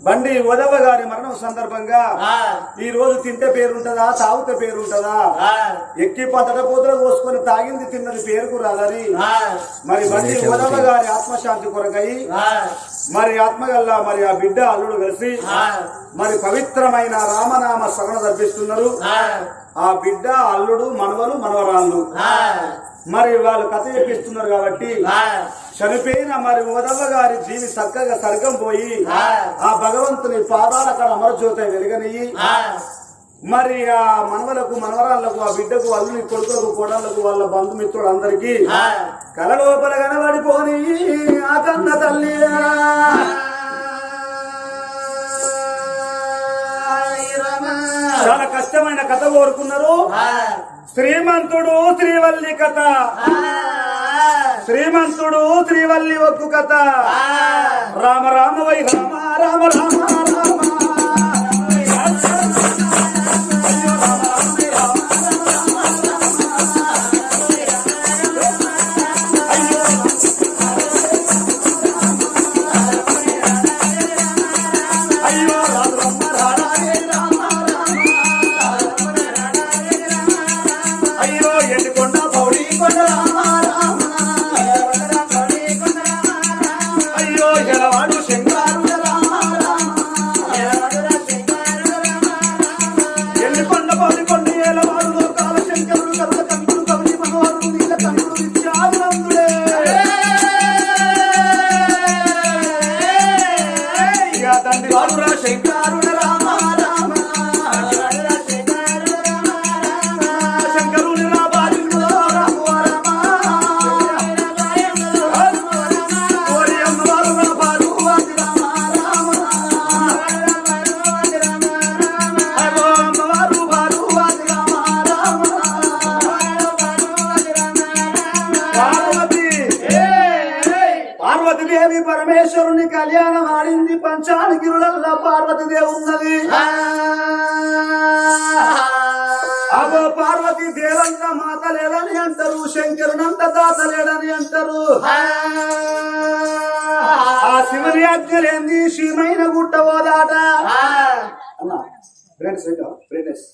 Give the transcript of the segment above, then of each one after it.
బండి ఉదవ గారి మరణం సందర్భంగా ఈ రోజు తింటే పేరుంటదా తాగితే పేరుంటదా? ఎక్కి పతట పోతలు కోసుకొని తాగింది తిన్నది పేరుకు రాదని. మరి బండి ఉదవ గారి ఆత్మశాంతి కొరకై మరి ఆత్మగల్లా మరి ఆ బిడ్డ అల్లుడు కలిసి మరి పవిత్రమైన రామనామ శ్రవణ తప్పిస్తున్నారు ఆ. బిడ్డ అల్లుడు మనవలు మనవరాళ్ళు మరి వాళ్ళు కథ చెప్పిస్తున్నారు కాబట్టి చనిపోయిన మరి ఉదవ గారి జీవి చక్కగా సర్గం పోయి ఆ. భగవంతుని పాదాల అక్కడ అమరజ్యోతి వెలుగనియి మరి ఆ మనవలకు మనవరాళ్ళకు ఆ బిడ్డకు అల్లుని కొడుకులకు కోడళ్ళకు వాళ్ళ బంధుమిత్రుడు అందరికి కల లోపల కనబడిపోని ఆ కన్న తల్లి. చాలా కష్టమైన కథ కోరుకున్నారు. శ్రీమంతుడు శ్రీవల్లి కథ. శ్రీమంతుడు శ్రీవల్లి ఒక్కు కథ. రామ రామ వై రామ రామ రామ రామ. పార్వతీదేవి పరమేశ్వరుని కళ్యాణం ఆడింది పంచానగిరులల్లా పార్వతీదేవి ఉన్నది. అదో పార్వతి దేవంత మాత లేదని అంటారు శంకరునంత దాత లేడని అంటారు. ఆ శివుని ఆజ్ఞ లేని శ్రీమైన గుట్ట ఓదాట ఫ్రెండ్స్ ఫ్రెండ్స్.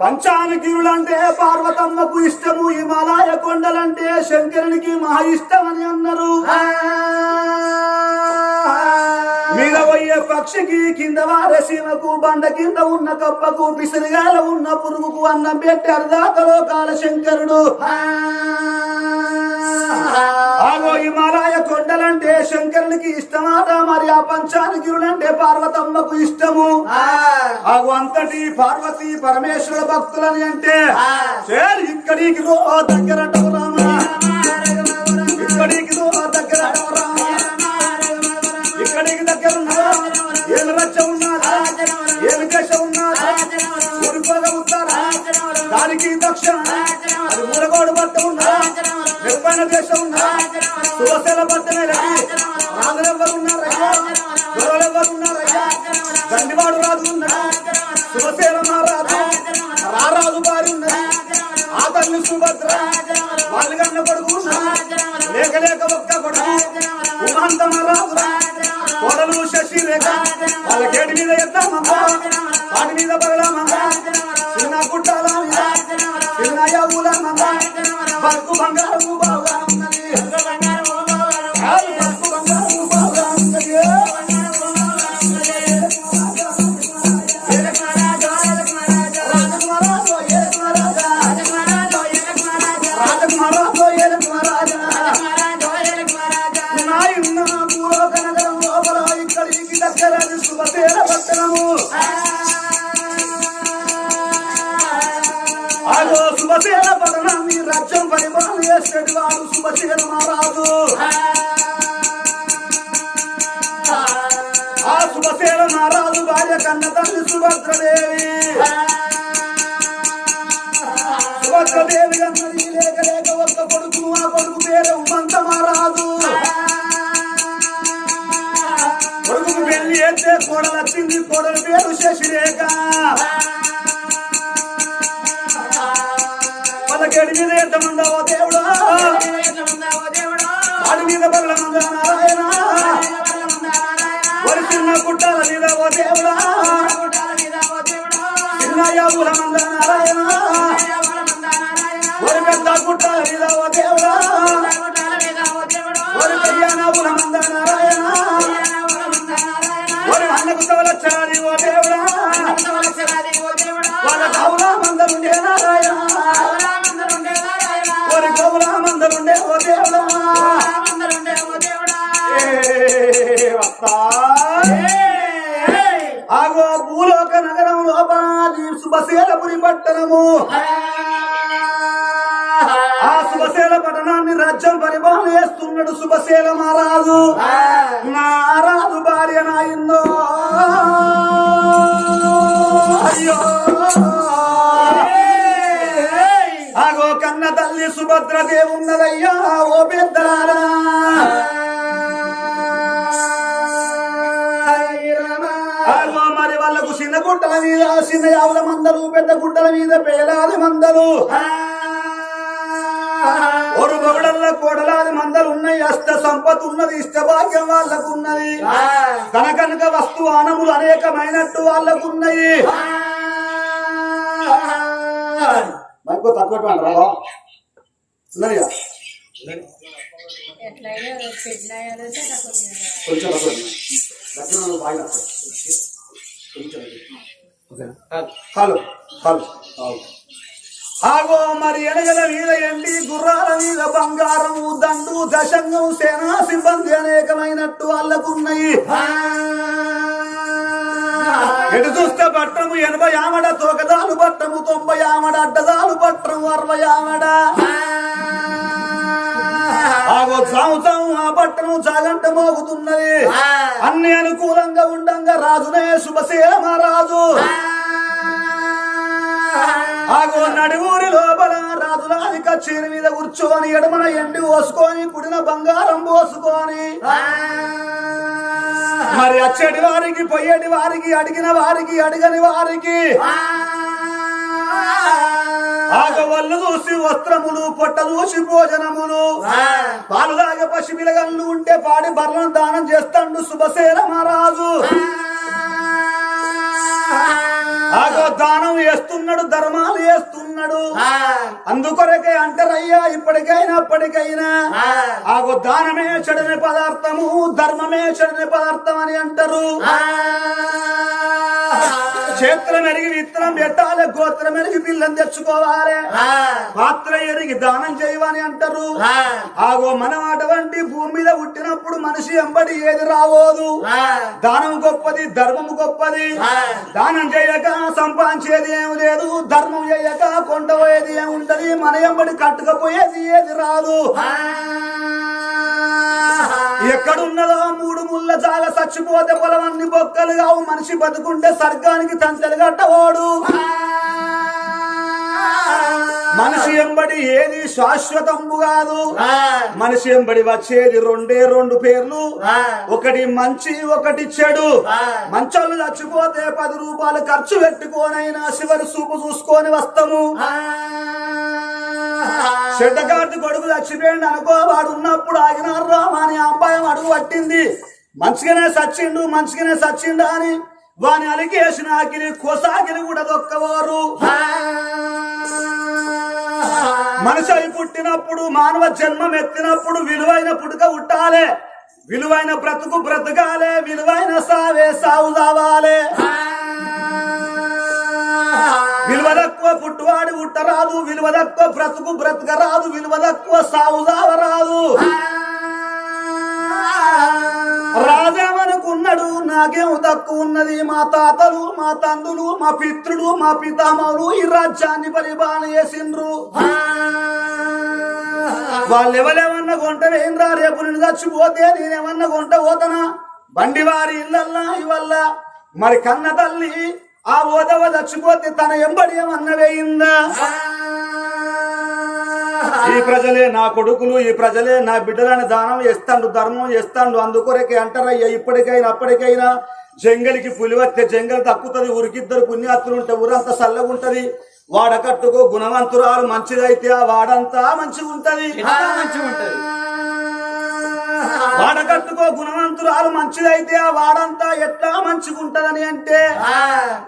పంచానగిరులంటే పార్వతమ్మకు ఇష్టము హిమాలయ కొండలంటే శంకరునికి మహా ఇష్టం అని అన్నారు. మీద పోయే పక్షికి కింద వారే సీమకు బండ కింద ఉన్న కప్పకు పిసిరిగాల ఉన్న పురుగుకు అన్నం పెట్టారు దాతలో కాల శంకరునికి ఇష్టమాట మరి ఆ పంచానగిరులంటే పార్వతమ్మకు ఇష్టము. అంతటి పార్వతి పరమేశ్వర భక్తులని అంటే ఇక్కడికి దగ్గర ఇక్కడికి దగ్గర ఇక్కడికి దగ్గర ఉన్నారా ఏమి రచ్చ ఉన్నారా? ఏమి దశ ఉన్నారా? ఊరిపోగా ఉంటారా దానికి దక్షిణ. అది మూడగోడు బట్ట ఉన్నారా? నిర్పణ దేశం ఉన్నారా సువసల రాజులెవ్వరు ఉన్నారయ్యా దొరలెవ్వరు ఉన్నారయ్యా దండివాడు రాజు ఉన్నారా శుభసేన మహారాజు రారాజు భార్య ఉన్నది ఆ తల్లి సుభద్ర వాళ్ళు కన్న కొడుకు లేక లేక ఒక్క కొడుకు ఉమాంత మహారాజు బతుకు బంగారు. భార్య కన్న తల్లి సుభద్రదేవి సుభద్రదేవి అన్నది లేక లేక ఒక్క కొడుకు ఆ కొడుకు పేరు ఉమంత మహారాజు. కొడుకు పెళ్ళి అయితే కోడలు వచ్చింది కోడల పేరు శశిరేఖ. గడి మీద ఎంతమందవో కళ్యాణాగుల మంద నారాయణ వరి అన్నకు తవలచ్చారి ఓ దేవుడా? వాళ్ళ మందలుండే నారాయణ? వరి గోవుల మందలుండే ఓ దేవుడా? ఆగో భూలోక నగరం లోపల శుభశీలపురి పట్టణము. శుభశీల పట్టణాన్ని రాజ్యం పరిపాలన చేస్తున్నాడు శుభశీల మహారాజు. నారాజు భార్య నాయిందో అయ్యో. అగో కన్న తల్లి సుభద్ర దేవున్నదయ్యా ఓ పెద్దలారా. వాళ్ళకు చిన్న గుట్టల మీద చిన్న యావుల మందలు పెద్ద గుట్టల మీద పేలాది మందలు. ఒక మొగడల్ల కోడలాది మందలు ఉన్నాయి అష్ట సంపద ఉన్నది ఇష్ట భాగ్యం వాళ్ళకు ఉన్నది కనకనక వస్తు ఆనములు అనేకమైనట్టు వాళ్ళకు ఉన్నాయి మనకు తక్కువ ఉన్నదిగా కొంచెం బాగా కొంచెం హలో హలో ఆగో మరి ఎనగల మీద ఎండి గుర్రాల మీద బంగారము దండు దశంగం సేనా సిబ్బంది అనేకమైనట్టు వాళ్ళకున్నాయి ఎటు చూస్తే పట్టము ఎనభై ఆమడ తోకదాలు పట్టము తొంభై ఆమడ అడ్డదాలు పట్టము అరవై ఆమడ. ఆగో సంవత్సరం ఆ పట్టణం చాగంట మోగుతున్నది. అన్ని అనుకూలంగా ఉండంగా రాజునే శుభసేమ రాజు ఆగో నడుమూరి లోపల రాజులాది కచేరి మీద కూర్చొని ఎడమన ఎండి పోసుకొని కుడిన బంగారం పోసుకొని. మరి అచ్చటి వారికి పొయ్యేటి వారికి అడిగిన వారికి అడిగని వారికి. ఆగ వల్లు చూసి వస్త్రములు పొట్ట చూసి భోజనములు. పాలు తాగే పసి పిలగళ్ళు ఉంటే పాడి బర్లను దానం చేస్తాడు శుభసేన మహారాజు. దానం చేస్తున్నాడు ధర్మాలు చేస్తున్నాడు. అందుకొరకే అంటారయ్యా ఇప్పటికైనా అప్పటికైనా. ఆగో దానమే చెడని పదార్థము ధర్మమే చెడని పదార్థం అని అంటారు. క్షేత్రం ఎరిగి విత్తనం పెట్టాలి గోత్రం ఎరిగి పిల్లని తెచ్చుకోవాలి. పాత్ర ఎరిగి దానం చేయవని అంటారు. ఆగో మనం అటువంటి భూమి మీద పుట్టినప్పుడు మనిషి ఎంబడి ఏది రావోదు. దానం గొప్పది ధర్మం గొప్పది. దానం చేయక సంపాదించేది ఏమి లేదు. ధర్మం చేయక కొండపోయేది ఏమి ఉంటది. మన ఎంబడి కట్టుకపోయేది ఏది రాదు. ఎక్కడున్నదో మూడు ముళ్ళ జాగ చచ్చిపోతే పొలమన్ని బొక్కలు కావు. మనిషి బతుకుంటే స్వర్గానికి తంతలు కట్టవాడు. మనిషి ఎంబడి ఏది శాశ్వతంబు కాదు. మనిషి ఎంబడి వచ్చేది రెండే రెండు పేర్లు. ఒకటి మంచి ఒకటి చెడు. మంచోళ్ళు చచ్చిపోతే పది రూపాయలు ఖర్చు పెట్టుకోనైనా చివరి చూపు చూసుకొని వస్తాము. చెడ్డగాడి కొడుకు చచ్చిపోయింది అనుకో వాడు ఉన్నప్పుడు ఆగినారు రామాని అబ్బాయి అడుగు పట్టింది. మంచిగానే సచ్చిండు మంచిగానే సచ్చిండు అని వాని అలిగేసిన ఆకిలి కొసాగిలి కూడా దొక్కవారు మనిషి అయి పుట్టినప్పుడు మానవ జన్మం ఎత్తినప్పుడు విలువైన పుట్టుక ఉట్టాలే విలువైన బ్రతుకు బ్రతకాలే విలువైన సావే సావు సావాలే. విలువ తక్కువ పుట్టువాడి ఉట్టరాదు విలువ తక్కువ బ్రతుకు బ్రతకరాదు విలువ తక్కువ సావు సావరాదు. రాజామనుకున్నాడు నాకేం తక్కువ ఉన్నది? మా తాతలు మా తండ్రులు మా పితృలు మా పితామహులు ఈ రాజ్యాన్ని పరిపాలన చేసిండ్రు. వాళ్ళు ఎవరేమన్నా కొంట వేయంరా రేపు నేను చచ్చిపోతే నేనేమన్నా కొంట పోతనా? బండి వారి ఇళ్ళల్లా ఇవల్ల? మరి కన్న తల్లి ఆ ఓదవ చచ్చిపోతే తన ఎంబడి ఏమన్నా వేయిందా? ఈ ప్రజలే నా కొడుకులు ఈ ప్రజలే నా బిడ్డలని దానం చేస్తాండు ధర్మం చేస్తాండు అందుకొరకే అంటారయ్యా ఇప్పటికైనా అప్పటికైనా జంగలికి పులివత్తే జంగల్ తక్కుతుంది ఊరికిద్దరు పుణ్యాత్తులు ఉంటే ఊరంతా చల్లగుంటది. వాడకట్టుకో గుణవంతురాలు మంచిదైతే ఆ వాడంతా మంచిగా ఉంటది మంచిగా ఉంటది వాడకట్టుకో గుణవంతురాలు మంచిదైతే ఆ వాడంతా ఎట్లా మంచిగా ఉంటదని అంటే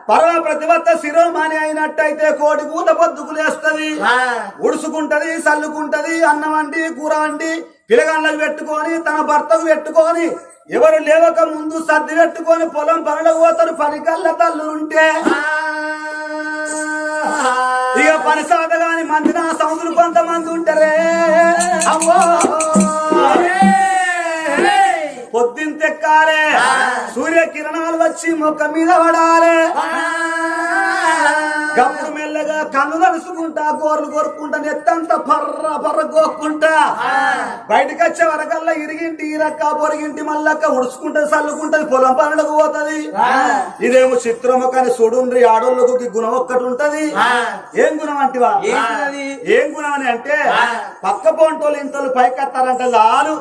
పరమ ప్రతివత్త శిరోమాని అయినట్టయితే కోడి కూత పొద్దుకు లేస్తది ఉడుసుకుంటది సల్లుకుంటది అన్నం వండి కూర వండి పిలగళ్ళకు పెట్టుకొని తన భర్తకు పెట్టుకొని ఎవరు లేవక ముందు సర్ది పెట్టుకొని పొలం పనులకు పోతారు పని కళ్ళ తల్లు ఉంటే. ఇక పని సాధ గాని మంది నా సముద్రులు కొంతమంది ఉంటారే. అమ్మో! పొద్దున్న తెక్కాలే సూర్య కిరణాలు వచ్చి మొక్క మీద పడాలి. మెల్లగా కన్ను నలుసుకుంటా గోర్లు కొరుక్కుంటా నెత్తంతా పర్ర పర్ర గోక్కుంటా. బయటకు వచ్చే వరకల్లా ఇరిగింటి ఇరక్క పొరిగింటి మల్లక్క ఉడుచుకుంటది చల్లుకుంటది పొలం పనులకు పోతది. ఇదేమో చిత్రము కానీ చూడుండ్రి ఆడోళ్ళకు గుణం ఒక్కటి ఉంటది. ఏం గుణం అంటివా? ఏం గుణం అని అంటే పక్క పోంటోళ్ళు ఇంతలు పైకెత్తారంటే లాలు.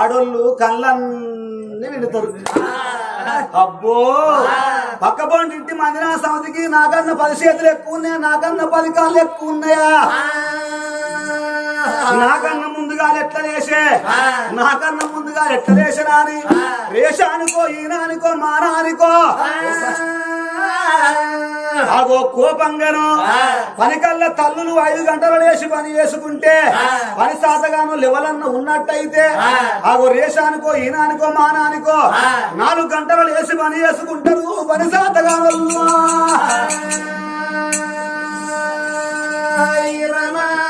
ఆడోళ్ళు కళ్ళన్ని విడతారు అబ్బో! పక్క ఇంటి మందిరా సమితికి నాకన్నా పది చేతులు ఎక్కువ ఉన్నాయా నాకన్నా పది కాళ్ళు ఎక్కువ ఉన్నాయా నాకన్నా ముందుగా ఎట్లా లేసే నాకన్నా ముందుగా ఎట్లా అని రేషానికో ఈనానికో మానానికో? అగో కోపంగాను పనికల్ల తల్లులు ఐదు గంటలు లేచి పని చేసుకుంటే పని సాతగాను లెవలన్న ఉన్నట్టయితే అగో రేషానికో ఈనానికో మానానికో నాలుగు గంటలు లేచి పని చేసుకుంటారు పని సాతగాను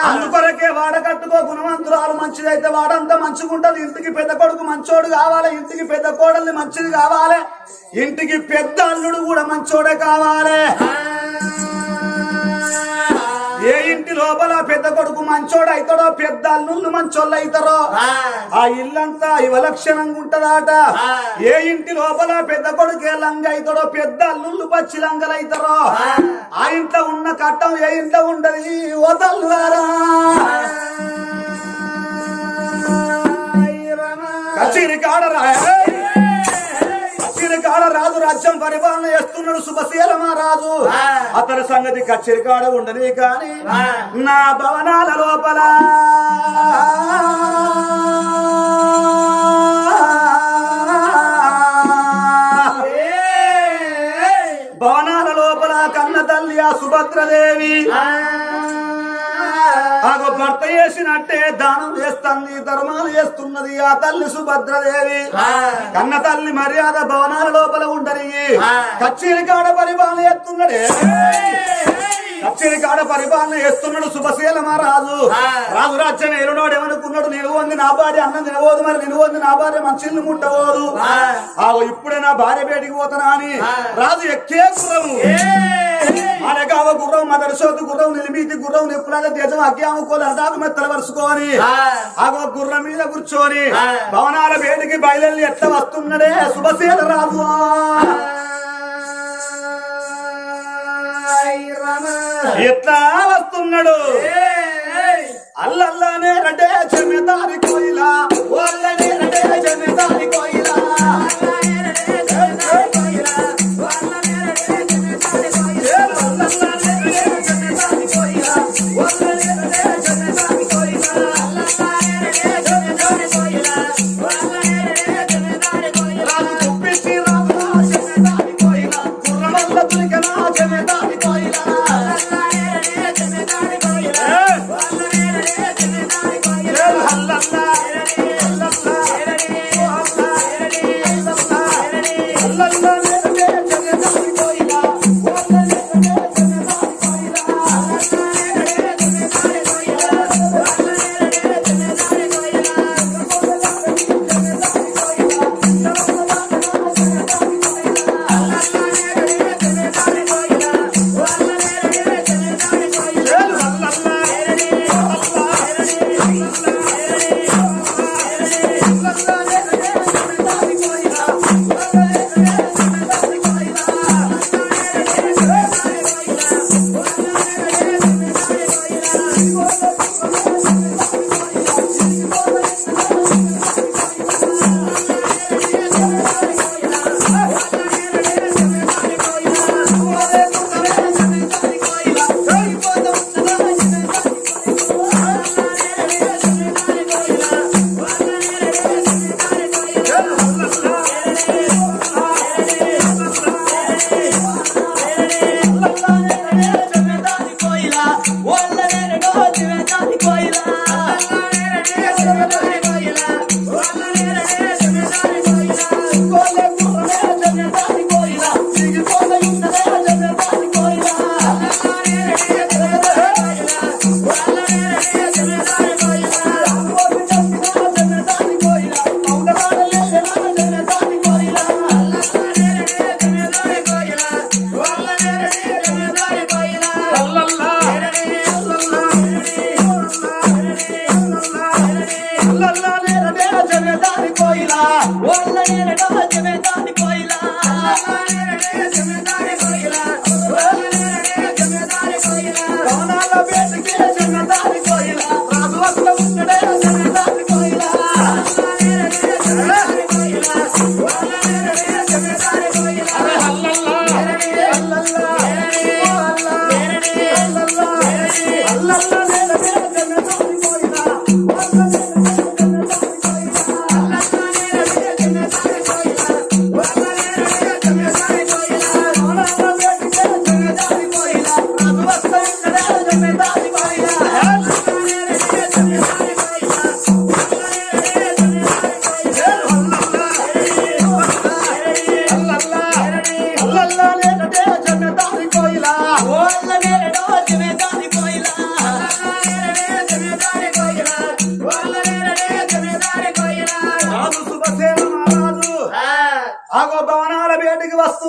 అందుకొరకే వాడకట్టుకో గుణవంతురాలు మంచిదైతే వాడంతా మంచిగుంటది. ఇంటికి పెద్ద కొడుకు మంచోడు కావాలి ఇంటికి పెద్ద కోడల్ని మంచిది కావాలి. ఇంటికి పెద్ద అల్లుడు కూడా మంచోడే కావాలి. ఏ ఇంటి లోపల పెద్ద కొడుకు మంచోడు అవుతాడో పెద్ద అల్లుళ్ళు మంచోళ్ళు అవుతారో ఆ ఇల్లంతా ఇవలక్షణంగా ఉంటదాట ఏ ఇంటి లోపల పెద్ద కొడుకు ఏ లంగ అవుతాడో పెద్ద అల్లుళ్ళు పచ్చి లంగలు అవుతారో కట్టం ఏ ఇంట్లో ఉండదు ఓ తల్లుగారా కచేరి కాడ కచేరి కాడ రాజు రాజ్యం పరిపాలన చేస్తున్నాడు శుభశీలమా రాజు అతని సంగతి కచేరి కాడ ఉండని కాని నా భవనాల లోపల సుభద్రదేవి. ఆగో భర్త చేసినట్టే దానం చేస్తుంది ధర్మాలు చేస్తున్నది ఆ తల్లి సుభద్రదేవి. కన్న తల్లి మర్యాద భవనాల లోపల ఉండని. కచ్చేరి కాడ పరిపాలన చేస్తున్నాడే. కచ్చేరి కాడ పరిపాలన చేస్తున్నాడు సుభశీలమా రాజు రాజు రాజ్యం ఏలునోడు ఏమనుకున్నాడు నేను ఉంది నా భార్య అన్నం తినబోదు మరి నేను ఉంది నా భార్య మంచిల్ని ముట్టబోదు. ఆగో ఇప్పుడే నా భార్య బయటికి పోతానా అని రాజు ఎక్కే గుర్రము మనకావ గుర్రం మదర్శోతు గుర్రం నిలిమీతి గుర్రం నిప్పులాగా తేజం అగ్యాముకోలు అర్ధాకు మెత్తలు వరుసుకొని. ఆగో గుర్రం మీద కూర్చొని భవనాల వేడికి బయలుదేరి ఎట్లా వస్తున్నాడే శుభశీల రాజు. ఎట్లా వస్తున్నాడు? అల్లల్లానే రటే చెమెదారి కోయిలా ఓల్లనే రటే చెమెదారి కోయిలా.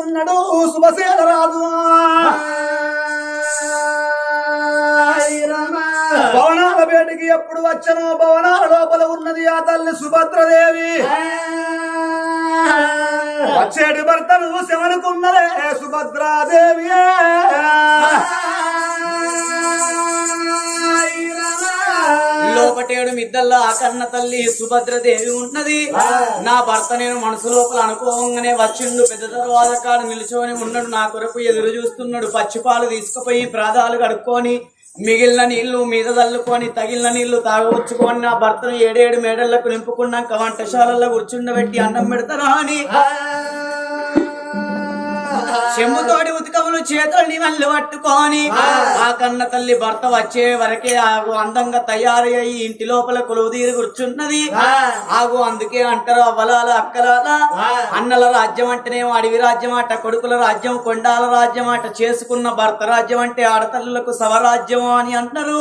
ఉన్నాడు శుభసేన రాజు. భవనాల బయటికి ఎప్పుడు వచ్చనో భవనాల లోపల ఉన్నది ఆ తల్లి సుభద్రదేవి. వచ్చేటి భర్తను శవనుకున్నదే సుభద్రాదేవి లోపటేడు మిద్దల్లో ఆ కన్న తల్లి సుభద్రదేవి ఉన్నది. నా భర్త నేను మనసు లోపల అనుకోగానే వచ్చిండు. పెద్ద తర్వాత కాడు నిల్చొని ఉన్నాడు. నా కొరకు ఎదురు చూస్తున్నాడు. పచ్చిపాలు తీసుకుపోయి ప్రాదాలు కడుక్కొని మిగిలిన నీళ్ళు మీద చల్లుకొని తగిలిన నీళ్ళు తాగవచ్చుకొని నా భర్తను ఏడేడు మేడళ్ళకు నింపుకున్నాక వంటశాలల్లో కూర్చుండబెట్టి అన్నం పెడతారా అని. చెంబుతోడి ఉతకములు చేతుల్ని మళ్ళీ పట్టుకొని ఆ. కన్న తల్లి భర్త వచ్చే వరకే ఆగు అందంగా తయారు అయ్యి ఇంటి లోపల కొలువు తీరి కూర్చున్నది. ఆగు అందుకే అంటారు అవ్వలాల అక్కలాల. అన్నల రాజ్యం అంటేనేమో అడవి రాజ్యం అట కొడుకుల రాజ్యం కొండాల రాజ్యం అట చేసుకున్న భర్త రాజ్యం అంటే ఆడతల్లులకు సవరాజ్యం అని అంటారు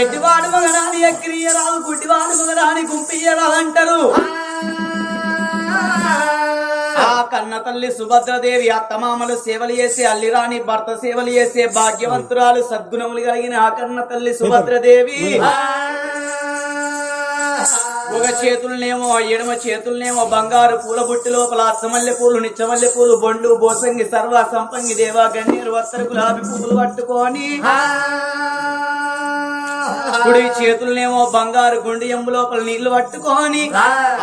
ఎటువాడు మగరాని ఎక్కిరియరాదు గుడ్డివాడు మగరాని గుంపియ్యరాదు అంటారు ఆ కన్న తల్లి సుభద్రదేవి అత్తమామలు సేవలు చేసే అల్లిరాని భర్త సేవలు చేసే భాగ్యవంతురాలు సద్గుణములు కలిగిన ఆ కన్న తల్లి సుభద్రదేవి. ఒక చేతులనేమో ఎడమ చేతులనేమో బంగారు పూల బుట్టి లోపల అచ్చమల్లె పూలు నిచ్చమల్లె పూలు బొండు బోసంగి సర్వ సంపంగి దేవా గన్నేరు వత్తరు గులాబీ పువ్వులు పట్టుకొని. కుడి చేతులనేమో బంగారు గుండు ఎంబు లోపల నీళ్ళు పట్టుకొని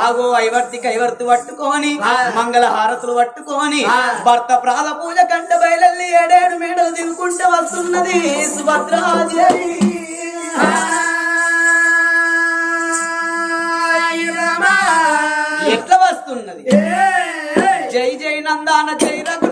ఆగో ఐవర్తి కైవర్తి పట్టుకొని మంగళ హారతులు పట్టుకొని భర్త ప్రాణ పూజ కంట బయలల్లి ఏడేడు మేడలు దిగుకుంటూ వస్తున్నది సుభద్రాదేవి. ఎట్లా వస్తున్నది? జై జై నందాన జై రఘునందాన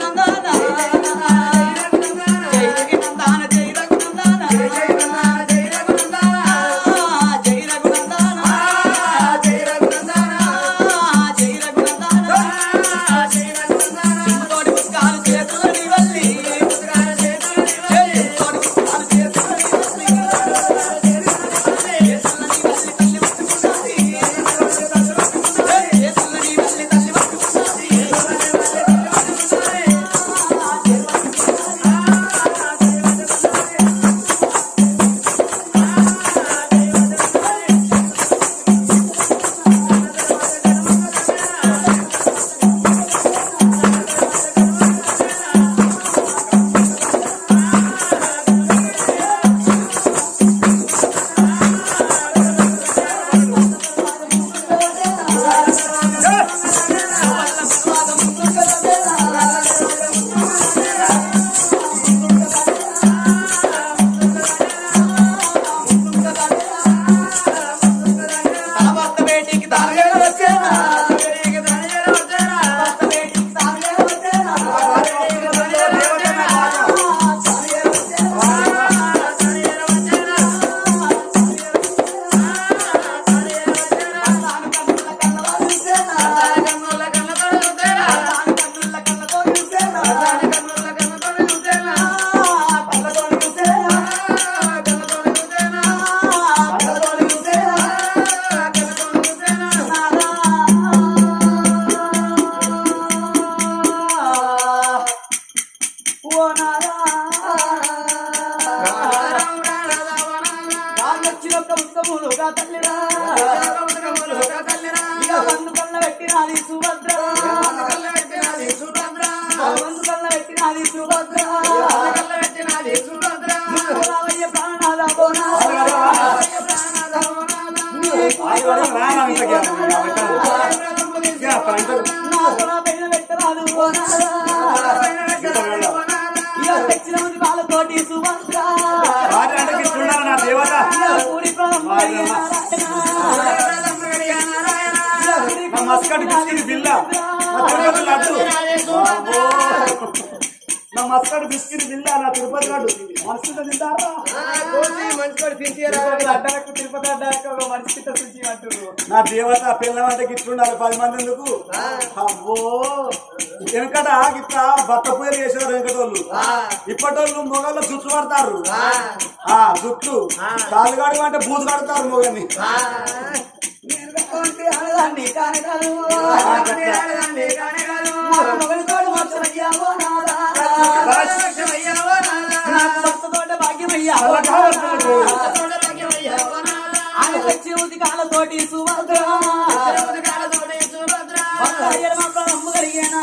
మస్కట్ బిస్కిట్ బిల్ల. నా తిరుపతి లడ్డు. నా మస్కట్ బిస్కిట్ బిల్ల నా తిరుపతి లడ్డు మనసుతో తింటారా? తిరుపతి అడ్డాకు తిరుపతి అడ్డాకు ఒక మనిషి అంటున్నారు నా దేవత పిల్లలంటే గిట్లుండాలి పది మంది ఎందుకు? అబ్బో. వెనకట గిట్లా భర్త పూజలు చేసేవారు వెనకటోళ్ళు ఇప్పటోళ్ళు మొగళ్ళు జుట్లు పడతారు. ఆ. జుట్లు. అంటే బూజు కడతారు ఆడదాన్ని కానగాలు ఆడదాన్ని కానగాలు మొగలు తోడు మాత్రం అయ్యావో నాదా అయ్యావో నాదా భక్త తోట భాగ్యమయ్యావో ఆయన లక్ష్యవతి కాలతోటి సుభద్ర కాలతోటి సుభద్ర అమ్మ కలిగేనా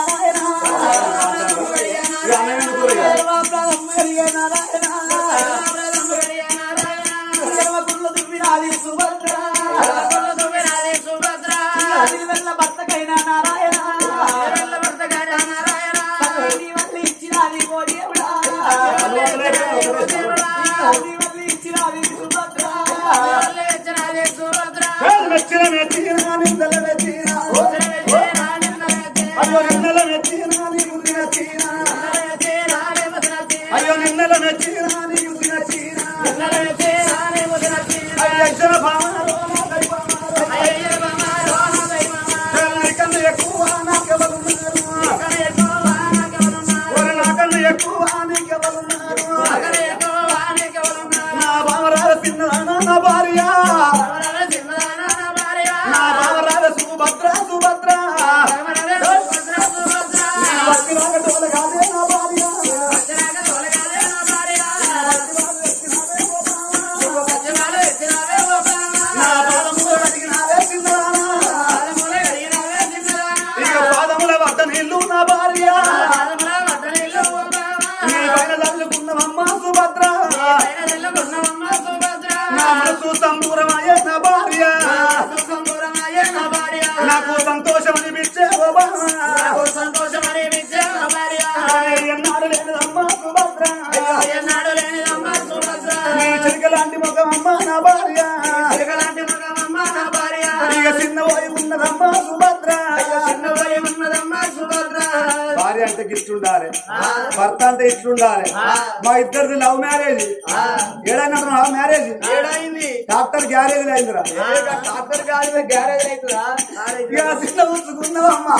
ఇట్లుండాలి. భర్త అంతా ఇట్లుండాలి. మా ఇద్దరిది లవ్ మ్యారేజ్. ఏడైనా లవ్ మ్యారేజ్? ఏడైంది? డాక్టర్ గ్యారేజ్ అయిందిరా డాక్టర్ గారి గ్యారేజ్ అయితే అమ్మా